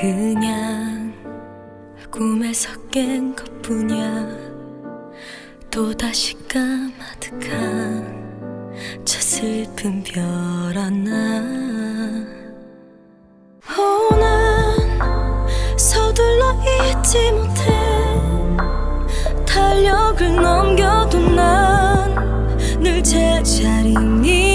그냥 꿈에서 깬 것뿐이야. 또다시 까마득한 저 슬픈 별 하나. 오난 서둘러 잊지 못해. 달력을 넘겨도 난 늘 제자리 니.